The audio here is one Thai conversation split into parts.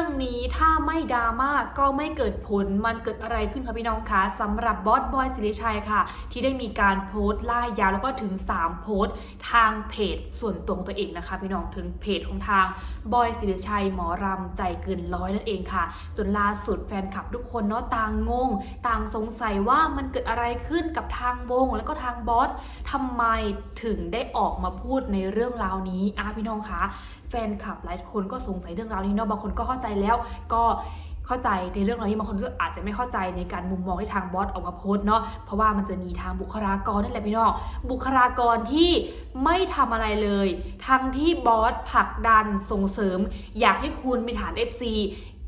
รื่องนี้ ถ้าไม่ดราม่าก็ไม่เกิดผลมันเกิดอะไรขึ้นคะพี่น้องคะสำหรับบอสบอยสิริชัยค่ะ ที่ได้มีการโพสต์ล่ายาวแล้วก็ถึง 3 โพสต์ ทางเพจส่วนตัวของตัวเองนะคะ พี่น้องถึงเพจของทางบอยสิริชัยหมอรำใจเกินร้อยนั่นเองค่ะ จนล่าสุดแฟนคลับทุกคนเนาะต่างงง ต่างสงสัยว่ามันเกิดอะไรขึ้นกับทางวง แล้วก็ทางบอสทำไมถึงได้ออกมาพูดในเรื่องราวนี้อะพี่น้องคะแฟนคลับหลายคนก็สงสัยเรื่องราวนี้เนาะบางคนก็เข้าใจแล้วก็เข้าใจในเรื่องรานี้บางคนก็อาจจะไม่เข้าใจในการมุมมองที่ทางบอสออกมาโพสเนาะเพราะว่ามันจะมีทางบุคลากรนั่นแหละพี่น้องบุคลากรที่ไม่ทำอะไรเลย ทั้งที่บอสผลักดันส่งเสริม อยากให้คุณมีฐาน FC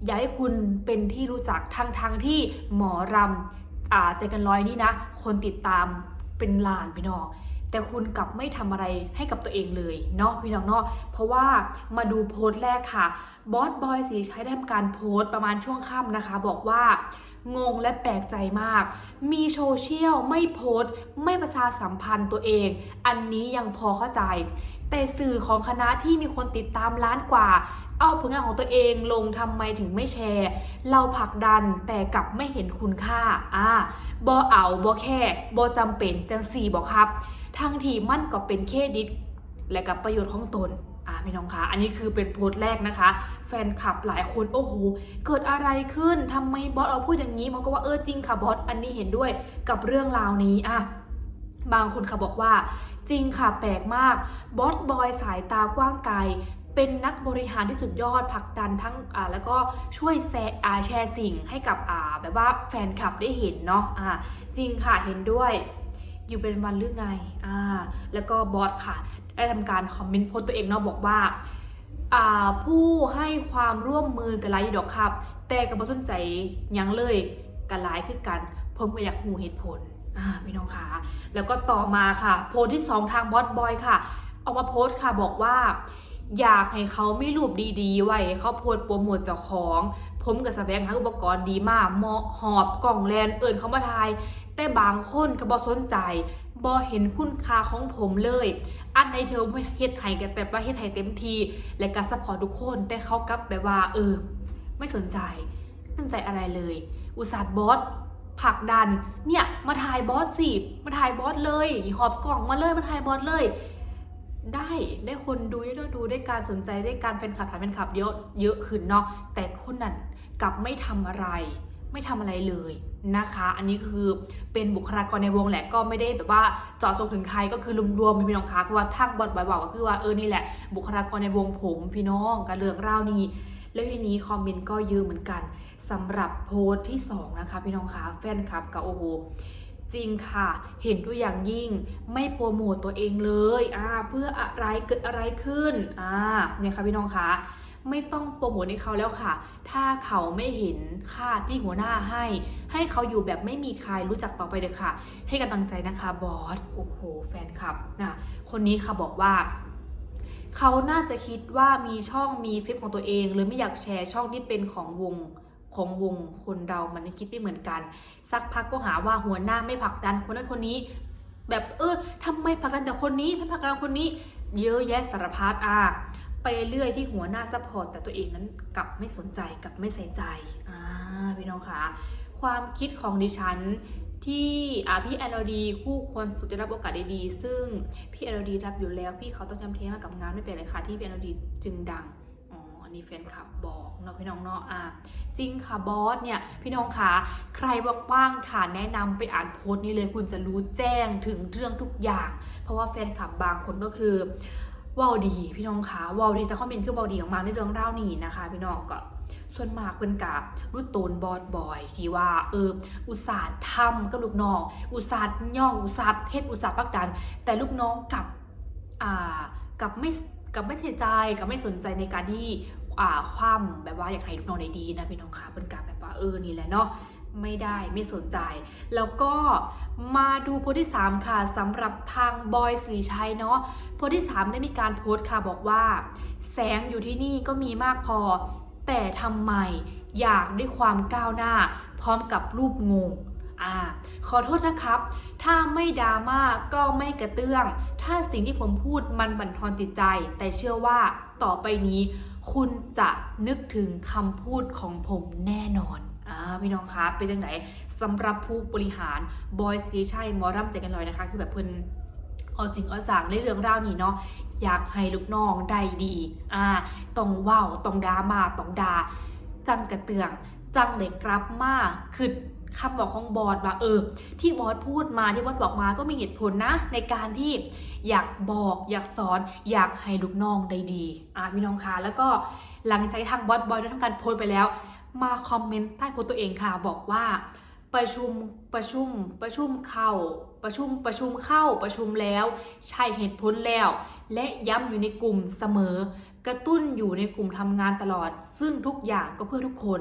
อยากให้คุณเป็นที่รู้จักทั้งทั้งที่หมอรำอ่าเจกันร้อยนี่นะ คนติดตามเป็นล้านพี่น้อง แต่คุณกลับไม่ทำอะไรให้กับตัวเองเลยเนาะพี่น้องเนาะเพราะว่ามาดูโพสต์แรกค่ะบอสบอยสีใช้ได้ทำการโพสต์ประมาณช่วงค่ำนะคะ บอกว่างงและแปลกใจมาก มีโซเชียลไม่โพสต์ ไม่ประชาสัมพันธ์ตัวเอง อันนี้ยังพอเข้าใจ แต่สื่อของคณะที่มีคนติดตามล้านกว่า เอาผลงานของตัวเองลงทำไมถึงไม่แชร์ เราผลักดันแต่กลับไม่เห็นคุณค่า อ่าบอเอาบอแค่บอจำเป็นจังสี่บอครับ ทั้งที่มันก็เป็นเครดิต และกับประโยชน์ของตนอ่าพี่น้องคะอันนี้คือเป็นโพสต์แรกนะคะ แฟนคลับหลายคนโอ้โหเกิดอะไรขึ้นทำไมบอสเราพูดอย่างนี้มันก็ว่าเออจริงค่ะบอสอันนี้เห็นด้วยกับเรื่องราวนี้อะบางคนค่ะบอกว่า จริงค่ะแปลกมากบอสบอยสายตากว้างไกลเป็นนักบริหารที่สุดยอดผลักดันทั้งอ่าแล้วก็ช่วยแชร์อ่าแชร์สิ่งให้กับอ่าแบบว่าแฟนคลับได้เห็นเนาะอ่าจริงค่ะเห็นด้วย อยู่เป็นวันหรือไงอ่าแล้วก็บอสค่ะ ได้ทำการคอมเมนต์โพสต์ตัวเองเนาะบอกว่าอ่าผู้ให้ความร่วมมือกับไลฟ์ดอกครับ แต่กับ่สนใจยังเลยกับไลฟ์คือกัน ผมก็อยากหูเหตุผลอ่าพี่น้องคะแล้วก็ต่อมาค่ะ โพสต์ที่ 2 ทางบอสบอยค่ะ ออกมาโพสต์ค่ะบอกว่า อยากให้เขาไม่รูปดีๆ ไว้เขาโพสโปรโมทเจ้าของ ผมกับแสวงหาอุปกรณ์ดีมากเหมาะหอบกล่องแลนเอิญเขามาทาย แต่บางคนก็บอสนใจบอเห็นคุณค่าของผมเลย อันในเธอไม่เฮ็ดให้กันแต่ว่าเฮ็ดให้เต็มที และการซัพพอร์ตทุกคน แต่เขากลับแบบว่า เออ ไม่สนใจ ไม่สนใจอะไรเลย อุตส่าห์บอสผลักดัน เนี่ย มาถ่ายบอสสิ มาถ่ายบอสเลย หอบกล่องมาเลย มาถ่ายบอสเลย ได้ได้คนดูเยอะดูได้การสนใจได้การแฟนคลับฐานแฟนคลับเยอะเยอะขึ้นเนาะแต่คนนั้นกลับไม่ทำอะไร ไม่ทำอะไรเลยนะคะ อันนี้คือเป็นบุคลากรในวงแหละก็ไม่ได้แบบว่าเจาะจงถึงใครก็คือรวมๆเป็นพี่น้องคะเพราะว่าทางบอดบอยๆก็คือว่าเออนี่แหละ บุคลากรในวงผมพี่น้องกับเรื่องเล่านี้แล้วทีนี้คอมเมนต์ก็เยอะเหมือนกันสำหรับโพสต์ที่สองนะคะพี่น้องคะแฟนคลับกับโอ้โห จริงค่ะ เห็นตัวอย่างยิ่งไม่โปรโมตตัวเองเลยอ่าเพื่ออะไรเกิดอะไรขึ้นอ่าเนี่ยค่ะพี่น้องคะไม่ต้องโปรโมทให้เขาแล้วค่ะ ถ้าเขาไม่เห็นค่าที่หัวหน้าให้ ให้เขาอยู่แบบไม่มีใครรู้จักต่อไปเลยค่ะ ให้กำลังใจนะคะบอส โอ้โห แฟนคลับนะคนนี้ค่ะบอกว่า เขาน่าจะคิดว่ามีช่องมีเฟซของตัวเองหรือไม่อยากแชร์ช่องที่เป็นของวง ของวงคนเรามันคิดไม่เหมือนกัน สักพักก็หาว่าหัวหน้าไม่ผลักดันคนนั้นคนนี้ แบบเออทำไมผลักดันแต่คนนี้ไม่ผลักดันคนนี้ เยอะแยะสารพัดอะไปเรื่อยที่หัวหน้าซัพพอร์ตแต่ตัวเองนั้นกลับไม่สนใจกลับไม่ใส่ใจอ่าพี่น้องคะความคิดของดิฉันที่อ่าพี่แอนอดีคู่ควรสุดได้รับโอกาสดีๆซึ่งพี่แอนอดีรับอยู่แล้วพี่เขาต้องจำเทมากับงานไม่เป็นเลยค่ะที่พี่แอนอดีจึงดัง นี้แฟนคลับบอกเนาะพี่น้องเนาะอะจริงค่ะบอสเนี่ยพี่น้องคะใครว่างๆค่ะแนะนำไปอ่านโพสต์นี้เลยคุณจะรู้แจ้งถึงเรื่องทุกอย่าง เพราะว่าแฟนคลับบางคนก็คือว้าวดีพี่น้องคะว้าวดีแต่คอมเมนต์คือว้าวดีออกมาในเรื่องเล่านี้นะคะ พี่น้องก็ส่วนมากเป็นกับรุ่นโตนบอสบอยที่ว่าเอออุตส่าห์ทำกับลูกน้อง อุตส่าห์ย่องอุตส่าห์เฮ็ดอุตส่าห์ปักดัน แต่ลูกน้องกับอ่ากับไม่กับไม่เสียใจกับไม่สนใจในการที่ ความแบบว่าอยากให้ลูกน้องได้ดีนะพี่น้องคะเป็นการแบบว่าเออนี่แหละเนาะไม่ได้ไม่สนใจ แล้วก็มาดูโพสต์ที่ 3 ค่ะสำหรับทางบอยสีชัยเนาะโพสต์ที่ 3 ได้มีการโพสต์ค่ะบอกว่า แสงอยู่ที่นี่ก็มีมากพอ แต่ทำไมอยากได้ความก้าวหน้า พร้อมกับรูปงงอ่าขอโทษนะครับ ถ้าไม่ดราม่าก็ไม่กระเตื้อง ถ้าสิ่งที่ผมพูดมันบั่นทอนจิตใจ แต่เชื่อว่าต่อไปนี้ คุณจะนึกถึงคำพูดของผมแน่นอนอ่าพี่น้องคะเป็นจังไหนสำหรับผู้บริหารบอยสีชัยมอร่ำใจกันลอยนะคะ คือแบบเพิ่นเอาจริงเอาจังในเรื่องราวนี้เนาะอยากให้ลูกน้องได้ดีอ่าต้องว้าวต้องดามาต้องดาจังกระเตืองจังเด็กกลับมาคือ คำบอกของบอสว่าเออ ที่บอสพูดมาที่บอสบอกมาก็มีเหตุผลนะ ในการที่อยากบอกอยากสอน อยากให้ลูกน้องได้ดีอ่าพี่น้องคะแล้วก็หลังจากที่ทางบอสบอยได้ทำการโพสต์ไปแล้ว มาคอมเมนต์ใต้โพสต์ตัวเองค่ะบอกว่าประชุมประชุมประชุมเข้า ประชุมประชุมเข้าประชุมแล้ว ใช่เหตุผลแล้ว และย้ำอยู่ในกลุ่มเสมอ กระตุ้นอยู่ในกลุ่มทำงานตลอด ซึ่งทุกอย่างก็เพื่อทุกคน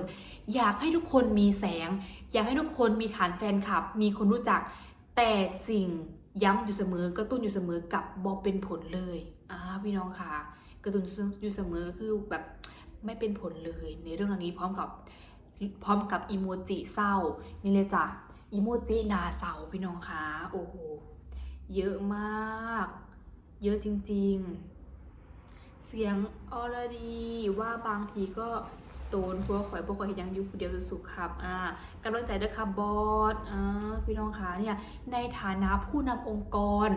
อยากให้ทุกคนมีแสง อยากให้ทุกคนมีฐานแฟนคลับ มีคนรู้จัก แต่สิ่งย้ำอยู่เสมอกระตุ้นอยู่เสมอกับบอเป็นผลเลยอ่าพี่น้องค่ะกระตุ้นอยู่เสมอคือแบบไม่เป็นผลเลยในเรื่องนี้พร้อมกับพร้อมกับอีโมจิเศร้า นี่เลยจ้ะอีโมจินาเศร้าพี่น้องค่ะโอ้โหเยอะมาก เยอะจริง ๆ เสียงออรดีว่าบางทีก็ ตนพวข่อยพวกข่อยเฮ็ดหยังอยู่ผู้เดียวสุขๆครับอ่ากำลังใจด้วยครับบอสอ่าพี่น้องคะเนี่ยในฐานะผู้นำองค์กร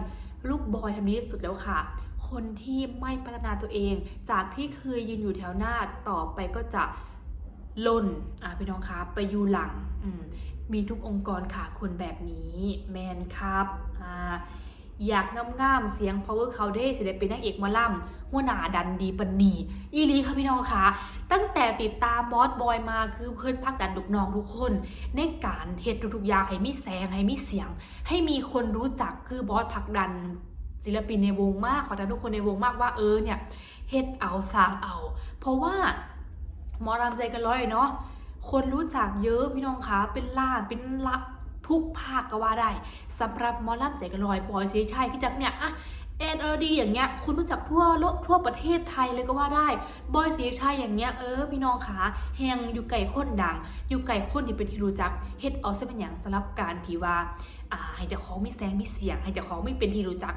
ลูกบอยทำดีที่สุดแล้วค่ะ คนที่ไม่พัฒนาตัวเอง จากที่เคยยืนอยู่แถวหน้าต่อไปก็จะล่นอ่าพี่น้องคะไปอยู่หลังอืมมีทุกองค์กรค่ะคนแบบนี้แมนครับอ่า อยากงามๆเสียง power เขาได้สิได้เป็นนางเอกมอล่ำหัวหน้าดันดีปนีอีลีค่ะพี่น้องคะตั้งแต่ติดตามบอสบอยมาคือเพื่อนพักดันลูกน้องทุกคน ในการเหตุทุกๆอย่างให้มีแสงให้มีเสียง ให้มีคนรู้จักคือบอสผลักดันศิลปินในวงมากผลักดันทุกคนในวงมากว่าเออเนี่ยเฮ็ดเอาสร้างเอา เพราะว่าหมอรำใจกันร้อยเนาะคนรู้จักเยอะพี่น้องคะเป็นล้านเป็นละ ทุกภาคก็ว่าได้สำหรับมอลำใจกันลอยบอยซีชัยพี่จักเนี่ยอะเอ็นเอดีอย่างเงี้ยคุณรู้จักทั่วโลกทั่วประเทศไทยเลยก็ว่าได้บอยซีชัยอย่างเงี้ยเออพี่น้องคะแหงอยู่ไก่คนดัง อยู่ไก่คนที่เป็นที่รู้จักเฮ็ดเอาเส้นเป็นอย่างสำหรับการที่ว่าอ่าให้เจ้าของมีแสงมีเสียง ให้เจ้าของไม่เป็นที่รู้จัก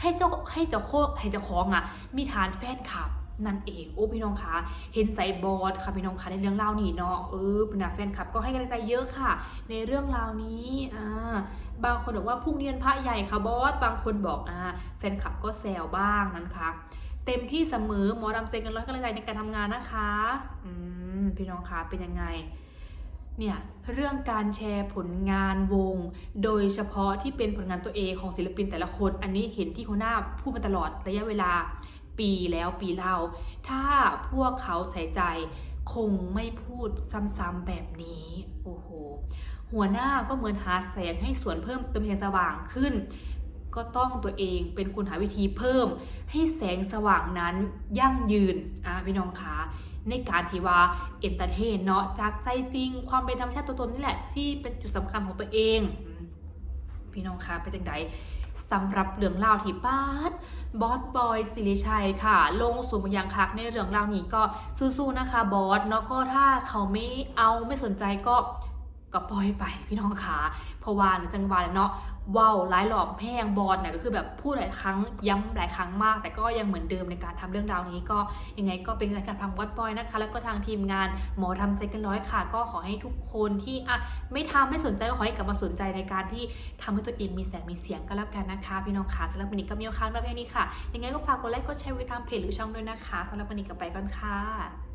ให้เจ้าให้เจ้าโคให้เจ้าของอะมีฐานแฟนคลับ นั่นเองโอ้พี่น้องคะเห็นใจบอสค่ะพี่น้องคะในเรื่องราวนี้เนาะเออเป็นแฟนคลับก็ให้กำลังใจเยอะค่ะ ในเรื่องราวนี้อ่าบางคนบอกว่าพรุ่งนี้เป็นพระใหญ่ค่ะบอสบางคนบอกอ่าแฟนคลับก็แซวบ้างนั้นค่ะเต็มที่เสมอหมอรำเจกันร้อยกำลังใจในการทำงานนะคะอืมพี่น้องคะเป็นยังไงเนี่ยเรื่องการแชร์ผลงานวง โดยเฉพาะที่เป็นผลงานตัวเองของศิลปินแต่ละคน อันนี้เห็นที่หัวหน้าพูดมาตลอดระยะเวลา ปีแล้วปีเล่า ถ้าพวกเขาใส่ใจคงไม่พูดซ้ำๆแบบนี้โอ้โหหัวหน้าก็เหมือนหาแสงให้สวนเพิ่มเติมแสงสว่างขึ้น ก็ต้องตัวเองเป็นคนหาวิธีเพิ่ม ให้แสงสว่างนั้นยั่งยืนอ่าพี่น้องคะในการที่ว่าเอนเตอร์เทนเนาะจากใจจริง ความเป็นธรรมชาติตัวตนนี่แหละ ที่เป็นจุดสำคัญของตัวเอง พี่น้องคะเป็นจังได สำหรับเรื่องราวที่ป้าดบอสบอยสิริชัยค่ะ ลงสู่บางอย่างคักในเรื่องราวนี้ก็สู้ๆนะคะบอสเนาะก็ถ้าเขาไม่เอาไม่สนใจก็ก็ปล่อยไปพี่น้องขาเพราะว่าในจังหวะนั้นเนาะ ว้าวร้ายหลอมแห้งบอลเนี่ยก็คือแบบพูดหลายครั้งย้ำหลายครั้งมาก แต่ก็ยังเหมือนเดิมในการทำเรื่องราวนี้ก็ยังไงก็เป็นรายการพังวัดบอยนะคะ แล้วก็ทางทีมงานหมอทำเซ็กันร้อยค่ะ ก็ขอให้ทุกคนที่อะไม่ทำไม่สนใจก็ขอให้กลับมาสนใจในการที่ทำให้ตัวเองมีแสงมีเสียงก็แล้วกันนะคะ พี่น้องค่ะสำหรับวันนี้ก็มีโอกาสมาเพียงนี้ค่ะ ยังไงก็ฝากกดไลค์กดแชร์วิดีโอทางเพจหรือช่องด้วยนะคะสำหรับวันนี้ก็ไปก่อนค่ะ